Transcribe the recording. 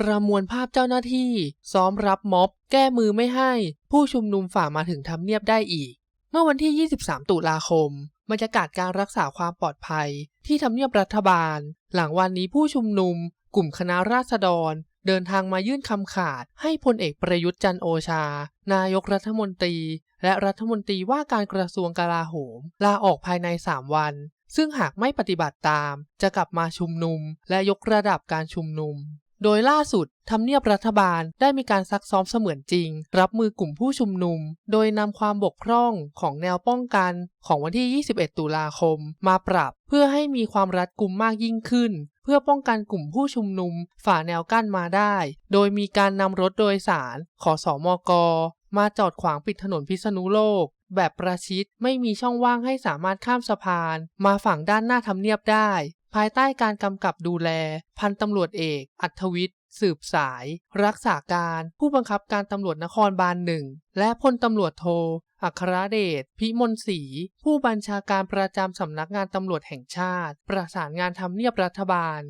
ประมวลภาพเจ้าหน้าที่ ซ้อมรับม็อบ แก้มือไม่ให้ ผู้ชุมนุมฝ่ามาถึงทำเนียบได้อีก เมื่อวันที่ 23 ตุลาคมบรรยากาศการรักษาความปลอดภัย ที่ทำเนียบรัฐบาล หลังวันนี้ผู้ชุมนุม กลุ่มคณะราษฎร เดินทางมายื่นคำขาด ให้พลเอกประยุทธ์จันโอชา นายกรัฐมนตรี และรัฐมนตรีว่าการกระทรวงกลาโหม ลาออกภายใน 3 วัน ซึ่งหากไม่ปฏิบัติตาม จะกลับมาชุมนุม และยกระดับการชุมนุม โดยล่าสุดทำเนียบรัฐบาลได้มีการซักซ้อมเสมือนจริง รับมือกลุ่มผู้ชุมนุม โดยนำความบกพร่องของแนวป้องกันของวันที่ 21 ตุลาคม มาปรับเพื่อให้มีความรัดกุมมากยิ่งขึ้น เพื่อป้องกันกลุ่มผู้ชุมนุม ฝ่าแนวกั้นมาได้ โดยมีการนำรถโดยสาร ขอสอมกมาจอดขวางปิดถนนพิษณุโลก แบบประชิดไม่มีช่องว่างให้สามารถข้ามสะพาน มาฝั่งด้านหน้าทำเนียบได้ ภายใต้การกำกับดูแล พันตำรวจเอก อัธวิทย์สืบสาย รักษาการผู้บังคับการตำรวจนครบาลหนึ่งและพลตำรวจโทอัครเดช พิมลศรี ผู้บัญชาการประจำสำนักงานตำรวจแห่งชาติ ประสานงานทำเนียบรัฐบาล